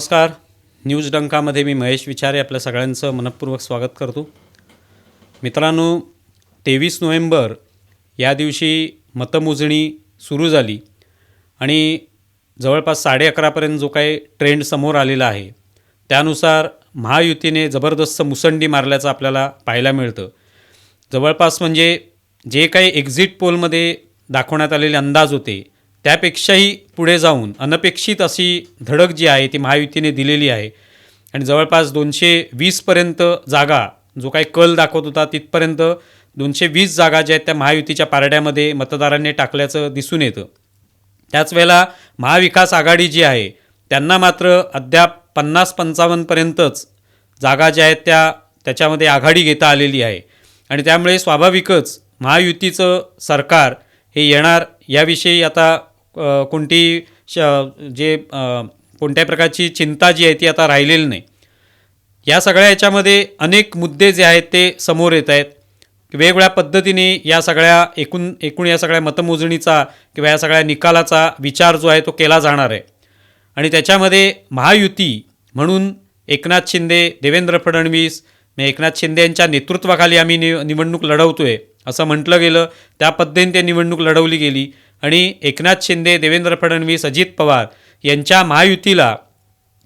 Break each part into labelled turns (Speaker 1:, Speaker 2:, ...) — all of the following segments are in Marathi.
Speaker 1: नमस्कार. न्यूज डंकामध्ये मी महेश विचारे आपल्या सगळ्यांचं मनपूर्वक स्वागत करतो. मित्रांनो तेवीस नोव्हेंबर या दिवशी मतमोजणी सुरू झाली आणि जवळपास साडे अकरापर्यंत जो काही ट्रेंड समोर आलेला आहे त्यानुसार महायुतीने जबरदस्त मुसंडी मारल्याचं आपल्याला पाहायला मिळतं. जवळपास म्हणजे जे काही एक्झिट पोलमध्ये दाखवण्यात आलेले अंदाज होते त्यापेक्षाही पुढे जाऊन अनपेक्षित अशी धडक जी आहे ती महायुतीने दिलेली आहे. आणि जवळपास दोनशे वीसपर्यंत जागा जो काही कल दाखवत होता तिथपर्यंत दोनशे वीस जागा ज्या आहेत त्या महायुतीच्या पारड्यामध्ये मतदारांनी टाकल्याचं दिसून येतं. त्याच वेळेला महाविकास आघाडी जी आहे त्यांना मात्र अद्याप पन्नास पंचावन्नपर्यंतच जागा ज्या आहेत त्या त्याच्यामध्ये आघाडी घेता आलेली आहे. आणि त्यामुळे स्वाभाविकच महायुतीचं सरकार हे येणार याविषयी आता कोणती श जे कोणत्याही प्रकारची चिंता जी आहे ती आता राहिलेली नाही. या सगळ्या याच्यामध्ये अनेक मुद्दे जे आहेत ते समोर येत आहेत. वेगवेगळ्या पद्धतीने या सगळ्या एकूण एकूण या सगळ्या मतमोजणीचा किंवा या सगळ्या निकालाचा विचार जो आहे तो केला जाणार आहे. आणि त्याच्यामध्ये महायुती म्हणून एकनाथ शिंदे देवेंद्र फडणवीस म्हणजे एकनाथ शिंदे यांच्या नेतृत्वाखाली आम्ही नि निवडणूक लढवतो आहे असं म्हटलं गेलं. त्या पद्धतीने ते निवडणूक लढवली गेली. आणि एकनाथ शिंदे देवेंद्र फडणवीस अजित पवार यांच्या महायुतीला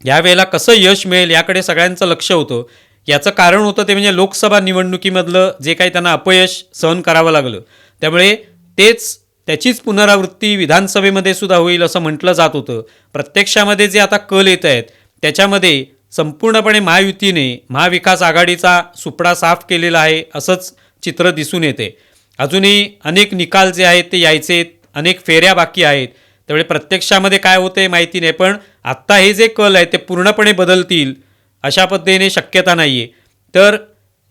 Speaker 1: यावेळेला कसं यश मिळेल याकडे सगळ्यांचं लक्ष होतं. याचं कारण होतं ते म्हणजे लोकसभा निवडणुकीमधलं जे काही त्यांना अपयश सहन करावं लागलं. त्यामुळे तेच त्याचीच पुनरावृत्ती विधानसभेमध्ये सुद्धा होईल असं म्हटलं जात होतं. प्रत्यक्षामध्ये जे आता कल येत आहेत त्याच्यामध्ये संपूर्णपणे महायुतीने महाविकास आघाडीचा सुपडा साफ केलेला आहे असंच चित्र दिसून येते. अजूनही अनेक निकाल जे आहेत ते यायचे अनेक फेऱ्या बाकी आहेत. त्यामुळे प्रत्यक्षामध्ये काय होते माहिती नाही पण आत्ता हे जे कल आहे ते पूर्णपणे बदलतील अशा पद्धतीने शक्यता नाही आहे तर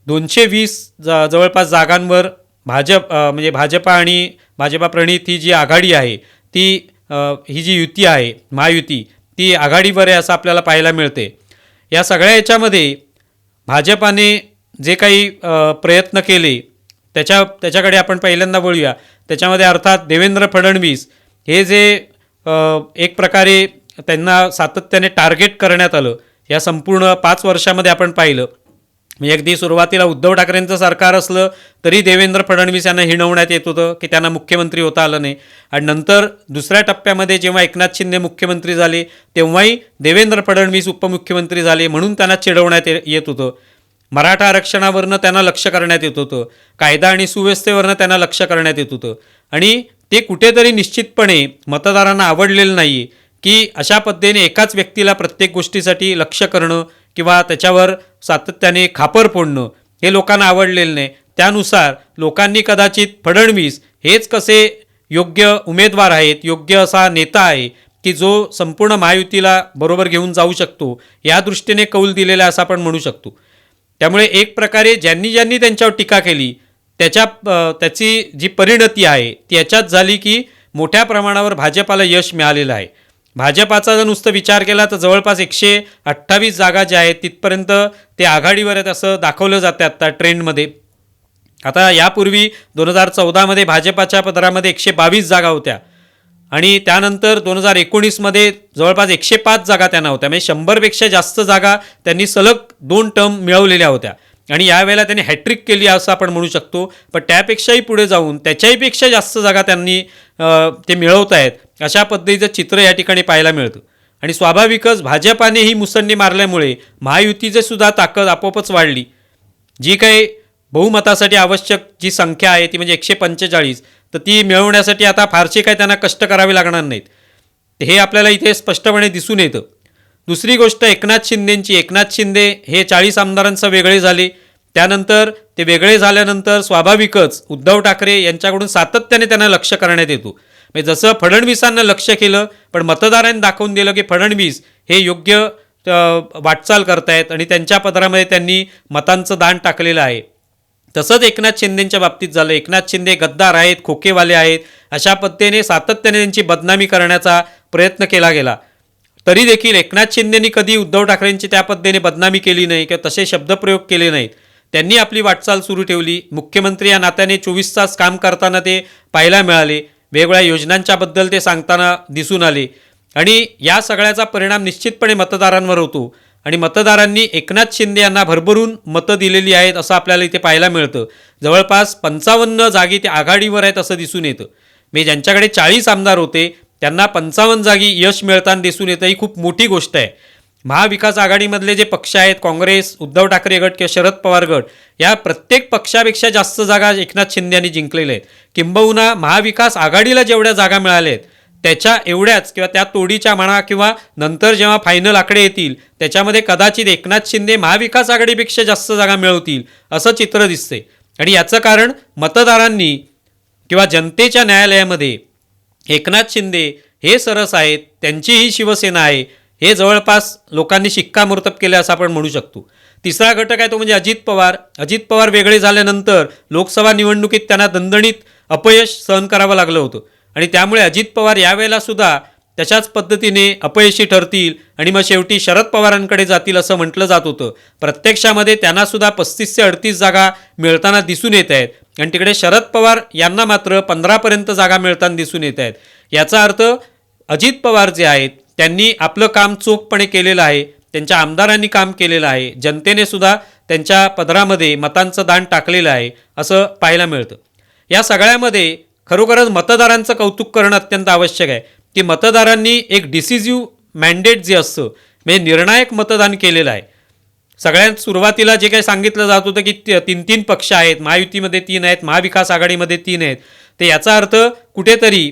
Speaker 1: दोनशे वीस ज जवळपास जागांवर भाजप म्हणजे भाजपा आणि भाजपा प्रणित ही जी आघाडी आहे ती ही जी युती आहे महायुती ती आघाडीवर आहे असं आपल्याला पाहायला मिळते या सगळ्या याच्यामध्ये भाजपाने जे काही प्रयत्न केले त्याच्या त्याच्याकडे आपण पहिल्यांदा बोलूया. त्याच्यामध्ये अर्थात देवेंद्र फडणवीस हे जे एक प्रकारे त्यांना सातत्याने टार्गेट करण्यात आलं या संपूर्ण पाच वर्षामध्ये आपण पाहिलं. म्हणजे अगदी सुरुवातीला उद्धव ठाकरेंचं सरकार असलं तरी देवेंद्र फडणवीस यांना हिणवण्यात येत होतं की त्यांना मुख्यमंत्री होता आलं नाही. आणि नंतर दुसऱ्या टप्प्यामध्ये जेव्हा एकनाथ शिंदे मुख्यमंत्री झाले तेव्हाही देवेंद्र फडणवीस उपमुख्यमंत्री झाले म्हणून त्यांना चिडवण्यात येत होतं. मराठा आरक्षणावरनं त्यांना लक्ष करण्यात येत होतं. कायदा आणि सुव्यवस्थेवरनं त्यांना लक्ष करण्यात येत होतं. आणि ते कुठेतरी निश्चितपणे मतदारांना आवडलेलं नाही आहे की अशा पद्धतीने एकाच व्यक्तीला प्रत्येक गोष्टीसाठी लक्ष करणं किंवा त्याच्यावर सातत्याने खापर फोडणं हे लोकांना आवडलेलं नाही. त्यानुसार लोकांनी कदाचित फडणवीस हेच कसे योग्य उमेदवार आहेत योग्य असा नेता आहे की जो संपूर्ण महायुतीला बरोबर घेऊन जाऊ शकतो या दृष्टीने कौल दिलेला असं आपण म्हणू शकतो. त्यामुळे एक प्रकारे ज्यांनी ज्यांनी त्यांच्यावर टीका केली त्याच्या त्याची जी परिणती आहे ती याच्यात झाली की मोठ्या प्रमाणावर भाजपाला यश मिळालेलं आहे. भाजपाचा जर नुसतं विचार केला तर जवळपास एकशे अठ्ठावीस जागा ज्या आहेत तिथपर्यंत ते आघाडीवर आहेत असं दाखवलं जातं आत्ता ट्रेंडमध्ये. आता यापूर्वी दोन हजार चौदामध्ये भाजपाच्या पदरामध्ये एकशे बावीस जागा होत्या. आणि त्यानंतर दोन हजार एकोणीसमध्ये जवळपास एकशे पाच जागा त्यांना होत्या. म्हणजे शंभरपेक्षा जास्त जागा त्यांनी सलग दोन टर्म मिळवलेल्या होत्या. आणि यावेळेला त्यांनी हॅट्रिक केली असं आपण म्हणू शकतो. पण त्यापेक्षाही पुढे जाऊन त्याच्याहीपेक्षा जास्त जागा त्यांनी ते मिळवत आहेत. अशा पद्धतीचं चित्र या ठिकाणी पाहायला मिळतं. आणि स्वाभाविकच भाजपाने ही मुसंडी मारल्यामुळे महायुतीचे सुद्धा ताकद आपोआपच वाढली. जी काही बहुमतासाठी आवश्यक जी संख्या आहे ती म्हणजे एकशे पंचेचाळीस. तर ती मिळवण्यासाठी आता फारसे काही त्यांना कष्ट करावे लागणार नाहीत. हे आपल्याला इथे स्पष्टपणे दिसून येतं. दुसरी गोष्ट एकनाथ शिंदेंची एकनाथ शिंदे हे चाळीस आमदारांचं वेगळे झाले. त्यानंतर ते वेगळे झाल्यानंतर स्वाभाविकच उद्धव ठाकरे यांच्याकडून सातत्याने त्यांना लक्ष करण्यात येतो. म्हणजे जसं फडणवीसांना लक्ष केलं पण मतदारांनी दाखवून दिलं की फडणवीस हे योग्य वाटचाल करतायत आणि त्यांच्या पदरामध्ये त्यांनी मतांचं दान टाकलेलं आहे. तसंच एकनाथ शिंदेच्या बाबतीत झालं. एकनाथ शिंदे गद्दार आहेत खोकेवाले आहेत. अशा पद्धतीने सातत्याने त्यांची बदनामी करण्याचा प्रयत्न केला गेला. तरी देखील एकनाथ शिंदेनी कधी उद्धव ठाकरेंची त्या पद्धतीने बदनामी केली नाही किंवा तसे शब्दप्रयोग केले नाहीत. त्यांनी आपली वाटचाल सुरू ठेवली. मुख्यमंत्री या नात्याने चोवीस तास काम करताना ते पाहायला मिळाले. वेगवेगळ्या योजनांच्याबद्दल ते सांगताना दिसून आले. आणि या सगळ्याचा परिणाम निश्चितपणे मतदारांवर होतो. आणि मतदारांनी एकनाथ शिंदे यांना भरभरून मतं दिलेली आहेत असं आपल्याला इथे पाहायला मिळतं. जवळपास पंचावन्न जागी ते आघाडीवर आहेत असं दिसून येतं. मी ज्यांच्याकडे चाळीस आमदार होते त्यांना पंचावन्न जागी यश मिळताना दिसून येतं ही खूप मोठी गोष्ट आहे. महाविकास आघाडीमधले जे पक्ष आहेत काँग्रेस उद्धव ठाकरे गट किंवा शरद पवार गट या प्रत्येक पक्षापेक्षा जास्त जागा एकनाथ शिंदे यांनी जिंकलेल्या आहेत. किंबहुना महाविकास आघाडीला जेवढ्या जागा मिळाल्या आहेत त्याच्या एवढ्याच किंवा त्या तोडीच्या म्हणा किंवा नंतर जेव्हा फायनल आकडे येतील त्याच्यामध्ये कदाचित एकनाथ शिंदे महाविकास आघाडीपेक्षा जास्त जागा मिळवतील असं चित्र दिसते आणि याचं कारण मतदारांनी किंवा जनतेच्या न्यायालयामध्ये एकनाथ शिंदे हे सरस आहेत त्यांची ही शिवसेना आहे हे जवळपास लोकांनी शिक्कामोर्तब केले असं आपण म्हणू शकतो. तिसरा घटक आहे तो म्हणजे अजित पवार. अजित पवार वेगळे झाल्यानंतर लोकसभा निवडणुकीत त्यांना दणदणीत अपयश सहन करावं लागलं होतं. आणि त्यामुळे अजित पवार यावेळेला सुद्धा तशाच पद्धतीने अपयशी ठरतील आणि मग शेवटी शरद पवारांकडे जातील असं म्हटलं जात होतं. प्रत्यक्षामध्ये त्यांनासुद्धा पस्तीस ते अडतीस जागा मिळताना दिसून येत आहेत. आणि तिकडे शरद पवार यांना मात्र पंधरापर्यंत जागा मिळताना दिसून येत आहेत. याचा अर्थ अजित पवार जे आहेत त्यांनी आपलं काम चोखपणे केलेलं आहे त्यांच्या आमदारांनी काम केलेलं आहे जनतेने सुद्धा त्यांच्या पदरामध्ये मतांचं दान टाकलेलं आहे असं पाहायला मिळतं. या सगळ्यामध्ये खरोखरच मतदारांचं कौतुक करणं अत्यंत आवश्यक आहे. की मतदारांनी एक डिसिजिव्ह मॅन्डेट जे असतं म्हणजे निर्णायक मतदान केलेलं आहे. सगळ्यात सुरुवातीला जे काही सांगितलं जात होतं की तीन तीन पक्ष आहेत महायुतीमध्ये तीन आहेत महाविकास आघाडीमध्ये तीन आहेत. तर याचा अर्थ कुठेतरी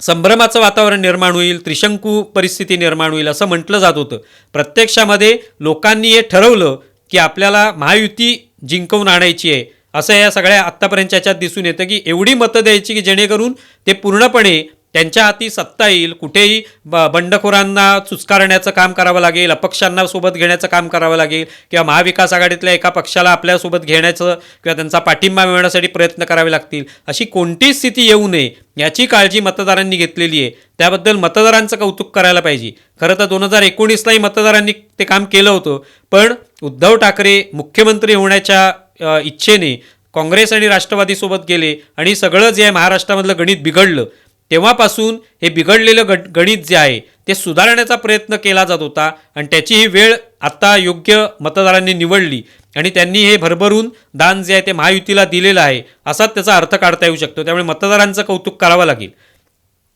Speaker 1: संभ्रमाचं वातावरण निर्माण होईल त्रिशंकू परिस्थिती निर्माण होईल असं म्हटलं जात होतं. प्रत्यक्षामध्ये लोकांनी हे ठरवलं की आपल्याला महायुती जिंकवून आणायची आहे. असं या सगळ्या आत्तापर्यंतच्या याच्यात दिसून येतं की एवढी मतं द्यायची की जेणेकरून ते पूर्णपणे त्यांच्या हाती सत्ता येईल. कुठेही ब बंडखोरांना चुचकारण्याचं काम करावं लागेल अपक्षांना सोबत घेण्याचं काम करावं लागेल किंवा महाविकास आघाडीतल्या एका पक्षाला आपल्यासोबत घेण्याचं किंवा त्यांचा पाठिंबा मिळवण्यासाठी प्रयत्न करावे लागतील. अशी कोणतीही स्थिती येऊ नये याची काळजी मतदारांनी घेतलेली आहे. त्याबद्दल मतदारांचं कौतुक करायला पाहिजे. खरं तर दोन हजार एकोणीसलाही मतदारांनी ते काम केलं होतं. पण उद्धव ठाकरे मुख्यमंत्री होण्याच्या इच्छेने काँग्रेस आणि राष्ट्रवादीसोबत गेले आणि सगळं जे आहे महाराष्ट्रामधलं गणित बिघडलं तेव्हापासून हे बिघडलेलं गट गणित जे आहे ते सुधारण्याचा प्रयत्न केला जात होता आणि त्याची ही वेळ आत्ता योग्य मतदारांनी निवडली आणि त्यांनी हे भरभरून दान जे आहे ते महायुतीला दिलेलं आहे असाच त्याचा अर्थ काढता येऊ शकतो. त्यामुळे मतदारांचं कौतुक करावं लागेल.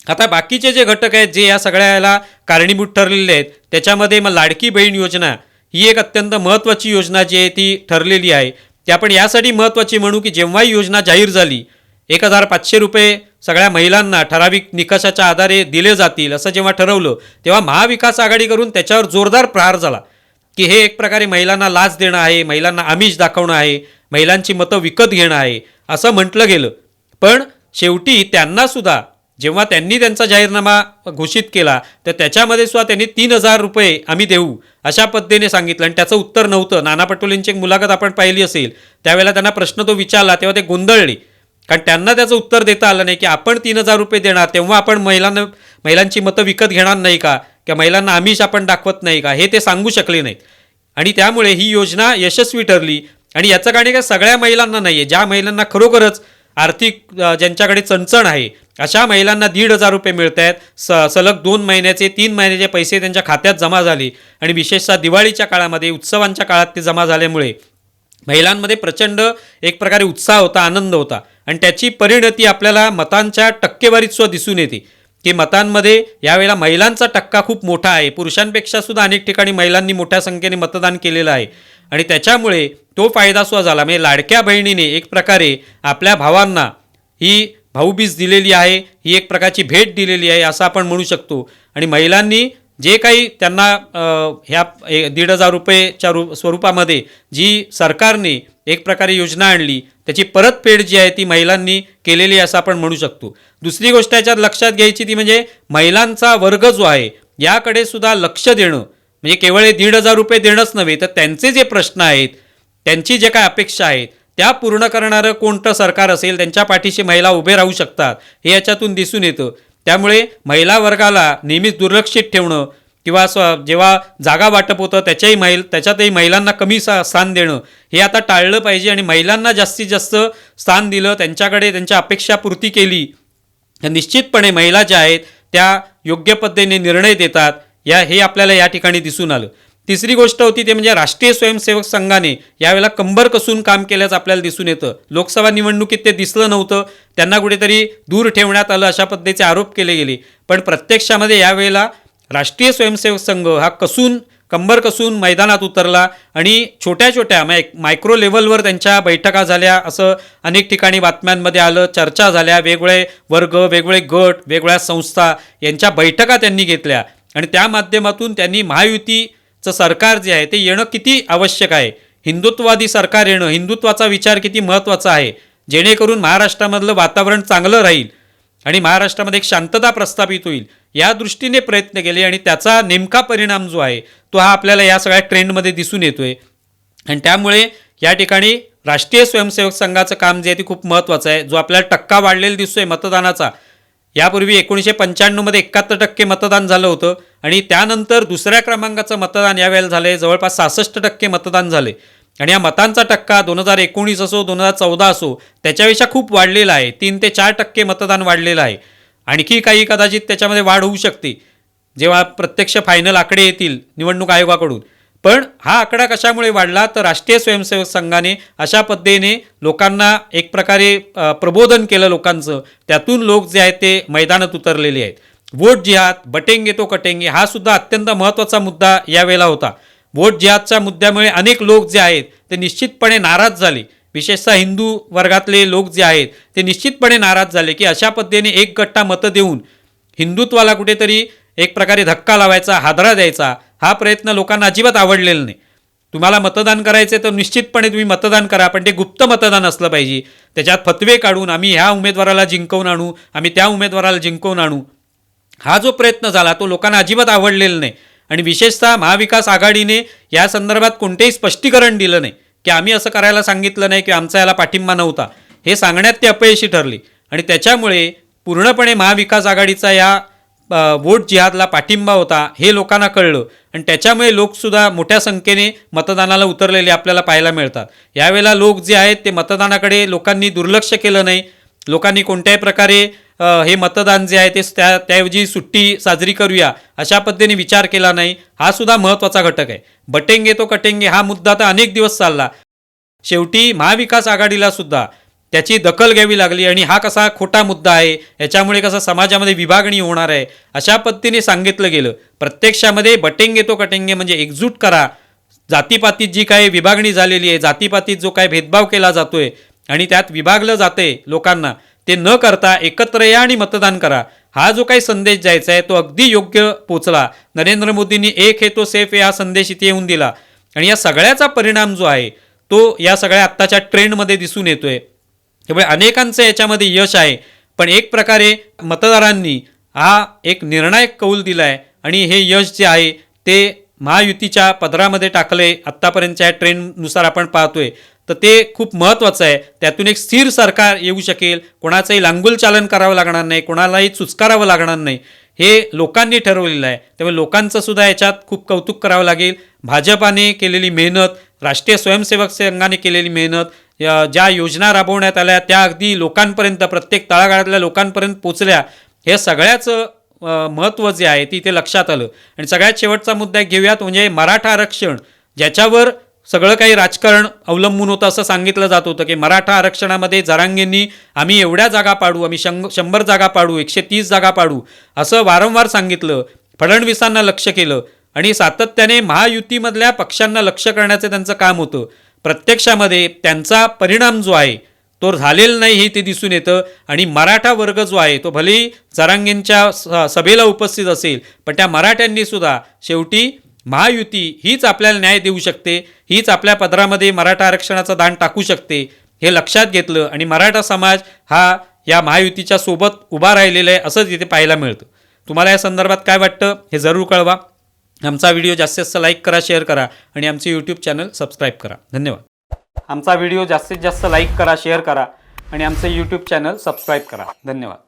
Speaker 1: आता बाकीचे जे घटक आहेत जे या सगळ्याला कारणीभूत ठरलेले आहेत त्याच्यामध्ये मग लाडकी बहीण योजना ही एक अत्यंत महत्त्वाची योजना जी आहे ती ठरलेली आहे. ती आपण यासाठी महत्त्वाची म्हणू की जेव्हा ही योजना जाहीर झाली एक हजार पाचशे रुपये सगळ्या महिलांना ठराविक निकषाच्या आधारे दिले जातील असं जेव्हा ठरवलं तेव्हा महाविकास आघाडी करून त्याच्यावर जोरदार प्रहार झाला की हे एक प्रकारे महिलांना लाच देणं आहे महिलांना आमिष दाखवणं आहे महिलांची मतं विकत घेणं आहे असं म्हटलं गेलं. पण शेवटी त्यांनासुद्धा जेव्हा त्यांनी त्यांचा जाहीरनामा घोषित केला तर त्याच्यामध्ये सुद्धा त्यांनी तीन हजार रुपये आम्ही देऊ अशा पद्धतीने सांगितलं. आणि त्याचं उत्तर नव्हतं. नाना पटोलेंची एक मुलाखत आपण पाहिली असेल त्यावेळेला त्यांना प्रश्न तो विचारला तेव्हा ते गोंधळले. कारण त्यांना त्याचं उत्तर देता आलं नाही की आपण तीन हजार रुपये देणार तेव्हा आपण महिलांना महिलांची मतं विकत घेणार नाही का? किंवा महिलांना आमिष आपण दाखवत नाही का? हे ते सांगू शकले नाहीत. आणि त्यामुळे ही योजना यशस्वी ठरली. आणि याचं कारण काय सगळ्या महिलांना नाही आहे ज्या महिलांना खरोखरच आर्थिक ज्यांच्याकडे चणचण आहे अशा महिलांना दीड हजार रुपये मिळत आहेत स सलग दोन महिन्याचे तीन महिन्याचे पैसे त्यांच्या खात्यात जमा झाले. आणि विशेषतः दिवाळीच्या काळामध्ये उत्सवांच्या काळात ते जमा झाल्यामुळे महिलांमध्ये प्रचंड एक प्रकारे उत्साह होता आनंद होता. आणि त्याची परिणती आपल्याला मतांच्या टक्केवारीत सुद्धा दिसून येते. की मतांमध्ये यावेळेला महिलांचा टक्का खूप मोठा आहे. पुरुषांपेक्षा सुद्धा अनेक ठिकाणी महिलांनी मोठ्या संख्येने मतदान केलेलं आहे. आणि त्याच्यामुळे तो फायदा सुद्धा झाला. म्हणजे लाडक्या बहिणीने एक प्रकारे आपल्या भावांना ही भाऊबीज दिलेली आहे ही एक प्रकारची भेट दिलेली आहे असं आपण म्हणू शकतो. आणि महिलांनी जे काही त्यांना ह्या ए- दीड हजार रुपयेच्या रू स्वरूपामध्ये जी सरकारने एक प्रकारे योजना आणली त्याची परतफेड जी आहे ती महिलांनी केलेली आहे असं आपण म्हणू शकतो. दुसरी गोष्ट याच्यात लक्षात घ्यायची ती म्हणजे महिलांचा वर्ग जो आहे याकडे सुद्धा लक्ष देणं म्हणजे केवळ हे दीड हजार रुपये देणंच नव्हे तर त्यांचे जे प्रश्न आहेत त्यांची जे काय अपेक्षा आहेत त्या पूर्ण करणारं कोणतं सरकार असेल त्यांच्या पाठीशी महिला उभे राहू शकतात हे याच्यातून दिसून येतं. त्यामुळे महिला वर्गाला नेहमीच दुर्लक्षित ठेवणं किंवा स्व जेव्हा जागा वाटप होतं त्याच्याही महिल त्याच्यातही महिलांना कमी सा स्थान देणं हे आता टाळलं पाहिजे आणि महिलांना जास्तीत जास्त स्थान दिलं त्यांच्याकडे त्यांच्या अपेक्षा पूर्ती केली तर निश्चितपणे महिला ज्या आहेत त्या योग्य पद्धतीने निर्णय देतात या हे आपल्याला या ठिकाणी दिसून आलं. तिसरी गोष्ट होती ते म्हणजे राष्ट्रीय स्वयंसेवक संघाने यावेळेला कंबर कसून काम केल्याचं आपल्याला दिसून येतं. लोकसभा निवडणुकीत ते दिसलं नव्हतं. त्यांना कुठेतरी दूर ठेवण्यात आलं अशा पद्धतीचे आरोप केले गेले. पण प्रत्यक्षामध्ये यावेळेला राष्ट्रीय स्वयंसेवक संघ हा कसून कंबर कसून मैदानात उतरला आणि छोट्या छोट्या माय मायक्रो लेवलवर त्यांच्या बैठका झाल्या असं अनेक ठिकाणी बातम्यांमध्ये आलं. चर्चा झाल्या. वेगवेगळे वर्ग वेगवेगळे गट वेगवेगळ्या संस्था यांच्या बैठका त्यांनी घेतल्या. आणि त्या माध्यमातून त्यांनी महायुती चं सरकार जे आहे ते येणं किती आवश्यक आहे? हिंदुत्ववादी सरकार येणं हिंदुत्वाचा विचार किती महत्त्वाचा आहे? जेणेकरून महाराष्ट्रामधलं वातावरण चांगलं राहील आणि महाराष्ट्रामध्ये एक शांतता प्रस्थापित होईल या दृष्टीने प्रयत्न केले आणि त्याचा नेमका परिणाम जो आहे तो हा आपल्याला या सगळ्या ट्रेंडमध्ये दिसून येतोय. आणि त्यामुळे या ठिकाणी राष्ट्रीय स्वयंसेवक संघाचं काम जे आहे ते खूप महत्त्वाचं आहे. जो आपल्याला टक्का वाढलेला दिसतोय मतदानाचा. यापूर्वी एकोणीसशे पंच्याण्णवमध्ये एकाहत्तर टक्के मतदान झालं होतं. आणि त्यानंतर दुसऱ्या क्रमांकाचं मतदान यावेळेला झालंय. जवळपास सहासष्ट टक्के मतदान झाले आणि या मतांचा टक्का दोन हजार एकोणीस असो दोन हजार चौदा असो त्याच्यापेक्षा खूप वाढलेला आहे. तीन ते चार टक्के मतदान वाढलेलं आहे. आणखी काही कदाचित त्याच्यामध्ये वाढ होऊ शकते. जेव्हा प्रत्यक्ष फायनल आकडे येतील निवडणूक आयोगाकडून. पण हा आकडा कशामुळे वाढला? तर राष्ट्रीय स्वयंसेवक संघाने अशा पद्धतीने लोकांना एक प्रकारे प्रबोधन केलं लोकांचं. त्यातून लोक जे आहेत ते मैदानात उतरलेले आहेत. वोट जिहाद बटेंगे तो कटेंगे हा सुद्धा अत्यंत महत्त्वाचा मुद्दा यावेळेला होता. वोट जिहादच्या मुद्द्यामुळे अनेक लोक जे आहेत ते निश्चितपणे नाराज झाले. विशेषतः हिंदू वर्गातले लोक जे आहेत ते निश्चितपणे नाराज झाले की अशा पद्धतीने एक गट्टा मतं देऊन हिंदुत्वाला कुठेतरी एक प्रकारे धक्का लावायचा हादरा द्यायचा हा प्रयत्न लोकांना अजिबात आवडलेला नाही. तुम्हाला मतदान करायचे तर निश्चितपणे तुम्ही मतदान करा पण ते गुप्त मतदान असलं पाहिजे. त्याच्यात फतवे काढून आम्ही ह्या उमेदवाराला जिंकवून आणू आम्ही त्या उमेदवाराला जिंकवून आणू. हा जो प्रयत्न झाला तो लोकांना अजिबात आवडलेला नाही. आणि विशेषतः महाविकास आघाडीने या संदर्भात कोणतेही स्पष्टीकरण दिलं नाही की आम्ही असं करायला सांगितलं नाही की आमचा याला पाठिंबा नव्हता. हे सांगण्यात ते अपयशी ठरली. आणि त्याच्यामुळे पूर्णपणे महाविकास आघाडीचा या वोट जिहादला पाठिंबा होता हे लोकांना कळलं. आणि त्याच्यामुळे लोकसुद्धा मोठ्या संख्येने मतदानाला उतरलेले आपल्याला पाहायला मिळतात. यावेळेला लोक जे आहेत ते मतदानाकडे लोकांनी दुर्लक्ष केलं नाही. लोकांनी कोणत्याही प्रकारे हे मतदान जे आहे ते त्या त्याऐवजी सुट्टी साजरी करूया अशा पद्धतीने विचार केला नाही. हा सुद्धा महत्त्वाचा घटक आहे. बटेंगे तो कटेंगे हा मुद्दा तर अनेक दिवस चालला. शेवटी महाविकास आघाडीला सुद्धा त्याची दखल घ्यावी लागली आणि हा कसा खोटा मुद्दा आहे याच्यामुळे कसा समाजामध्ये विभागणी होणार आहे अशा पद्धतीने सांगितलं गेलं. प्रत्यक्षामध्ये बटेंगे तो कटेंगे म्हणजे एकजूट करा. जातीपातीत जी काही विभागणी झालेली आहे जातीपातीत जो काही भेदभाव केला जातोय आणि त्यात विभागलं जाते लोकांना ते न करता एकत्र या आणि मतदान करा. हा जो काही संदेश द्यायचा आहे तो अगदी योग्य पोचला. नरेंद्र मोदींनी एक हे तो सेफ हे हा संदेश इथे येऊन दिला. आणि या सगळ्याचा परिणाम जो आहे तो या सगळ्या आत्ताच्या ट्रेंडमध्ये दिसून येतोय. त्यामुळे अनेकांचं याच्यामध्ये यश आहे. पण एक प्रकारे मतदारांनी हा एक निर्णायक कौल दिला आहे आणि हे यश जे आहे ते महायुतीच्या पदरामध्ये टाकले आत्तापर्यंतच्या ट्रेंडनुसार आपण पाहतोय. तर ते खूप महत्त्वाचं आहे. त्यातून एक स्थिर सरकार येऊ शकेल. कोणाचंही लांगुल चालन करावं लागणार नाही. कोणालाही चुचकारावं लागणार नाही. हे लोकांनी ठरवलेलं आहे. त्यामुळे लोकांचं सुद्धा याच्यात खूप कौतुक करावं लागेल. भाजपाने केलेली मेहनत राष्ट्रीय स्वयंसेवक संघाने केलेली मेहनत ज्या योजना राबवण्यात आल्या त्या अगदी लोकांपर्यंत प्रत्येक तळागाळातल्या लोकांपर्यंत पोचल्या. हे सगळ्याचं महत्त्व जे आहे ते इथे लक्षात आलं. आणि सगळ्यात शेवटचा मुद्दा एक घेऊयात म्हणजे मराठा आरक्षण. ज्याच्यावर सगळं काही राजकारण अवलंबून होतं असं सांगितलं जात होतं की मराठा आरक्षणामध्ये जरांगेंनी आम्ही एवढ्या जागा पाडू आम्ही शंग शंभर जागा पाडू एकशे तीस जागा पाडू असं वारंवार सांगितलं. फडणवीसांना लक्ष केलं आणि सातत्याने महायुतीमधल्या पक्षांना लक्ष करण्याचं त्यांचं काम होतं. प्रत्यक्षामध्ये त्यांचा परिणाम जो आहे तो झालेला नाही हे ते दिसून येतं आणि मराठा वर्ग जो आहे तो भलेही जरांगेंच्या स- सभेला उपस्थित असेल पण त्या मराठ्यांनी सुद्धा शेवटी महायुती हीच आपल्याला न्याय देऊ शकते हीच आपल्या पदरामध्ये मराठा आरक्षणाचं दान टाकू शकते हे लक्षात घेतलं आणि मराठा समाज हा या महायुतीच्या सोबत उभा राहिलेला आहे असंच इथे पाहायला मिळतं. तुम्हाला या संदर्भात काय वाटतं हे जरूर कळवा. आमचा व्हिडिओ जास्तीत जास्त लाईक करा शेअर करा आणि आमचे यूट्यूब चॅनल सबस्क्राईब करा. धन्यवाद. आमचा व्हिडिओ जास्तीत जास्त लाईक करा शेअर करा आणि आमचं यूट्यूब चॅनल सबस्क्राईब करा. धन्यवाद.